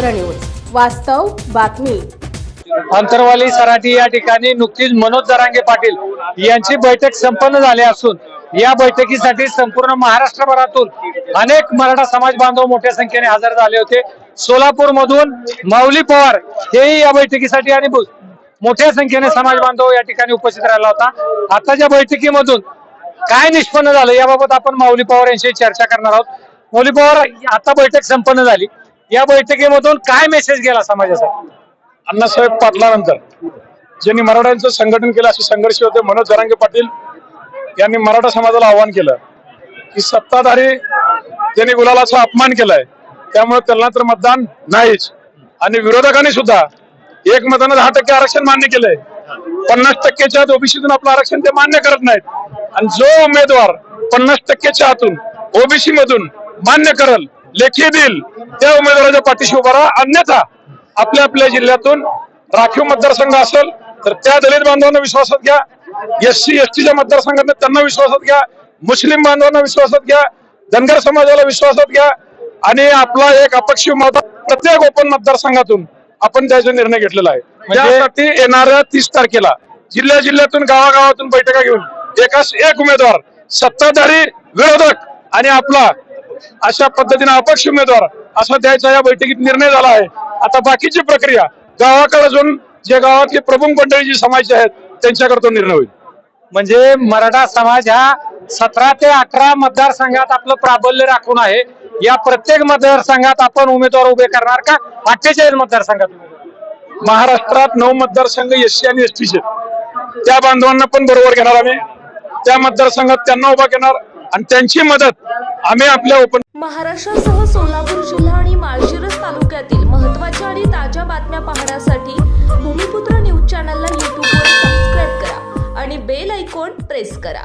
भूमिपुत्र news. वास्तव बातमी. अंतरवाली सराठी या ठिकाणी नुकतीच मनोज जरांगे पाटील यांची बैठक संपन्न झाली असून या बैठकीसाठी संपूर्ण महाराष्ट्रभरातून अनेक मराठा समाज बांधव मोठ्या संख्येने हजर झाले होते. सोलापूर मधून माऊली पवार हेही या बैठकीसाठी आणि मोठ्या संख्येने समाज बांधव या ठिकाणी उपस्थित राहिला होता. आताच्या बैठकीमधून काय निष्पन्न झालं याबाबत आपण माऊली पवार यांशी चर्चा करणार आहोत. माऊली पवार आता बैठक संपन्न झाली. या बैठकीमधून काय मेसेज गेला समाजासाठी? अण्णासाहेब पाटलानंतर. ज्यांनी मराठ्यांचं संघटन केलं असे संघर्ष होते मनोज जरांगे पाटील यांनी मराठा समाजाला आव्हान केलं. की सत्ताधारी ज्यांनी गुलालाचा अपमान केलाय त्यामुळे त्यांना तर मतदान नाहीच. आणि विरोधकांनी सुद्धा एक मतानं दहा टक्के आरक्षण मान्य केलंय. पन्नास टक्केच्या आत ओबीसीतून आपलं आरक्षण ते मान्य करत नाहीत. आणि जो उमेदवार पन्नास टक्केच्या आतून ओबीसी मधून मान्य करल लेखी देईल. त्या उमेदवाराच्या पाठीशी उभा राहा. अन्यथा आपल्या आपल्या जिल्ह्यातून राखीव मतदारसंघ असेल तर त्या दलित बांधवांना विश्वासात घ्या. एस सी एस टीच्या मतदारसंघात त्यांना विश्वासात घ्या. मुस्लिम बांधवांना विश्वासात घ्या. धनगर समाजाला विश्वासात घ्या. आणि आपला एक अपक्ष मत प्रत्येक ओपन मतदारसंघातून आपण त्याचा निर्णय घेतलेला आहे. म्हणजे- त्यासाठी येणाऱ्या तीस तारखेला जिल्ह्या जिल्ह्यातून गावागावातून बैठका घेऊन एकाच एक उमेदवार सत्ताधारी विरोधक आणि आपला अशा पद्धतीने अपक्ष उमेदवार असा द्यायचा या बैठकीत निर्णय झाला आहे. आता बाकीची प्रक्रिया गावाकडे अजून जे गावातली प्रमुख मंडळी जी समाज आहेत त्यांच्याकडे तो निर्णय होईल. म्हणजे मराठा समाज हा सतरा ते अठरा मतदारसंघात आपलं प्राबल्य राखून आहे. या प्रत्येक मतदारसंघात आपण उमेदवार उभे करणार का? अठ्ठेचाळीस मतदारसंघात? महाराष्ट्रात नऊ मतदारसंघ एससी आणि एसटीचे त्या बांधवांना पण बरोबर घेणार आम्ही. त्या मतदारसंघात त्यांना उभा घेणार. आणि त्यांची मदत आम्ही आपल्या ओपन महाराष्ट्रासह सोलापूर जिल्हा आणि माळशिरस तालुक्यातील महत्त्वाच्या आणि ताज्या बातम्या पाहण्यासाठी भूमिपुत्र न्यूज चॅनलला यूट्यूबवर सबस्क्राईब करा आणि बेल ऐकॉन प्रेस करा.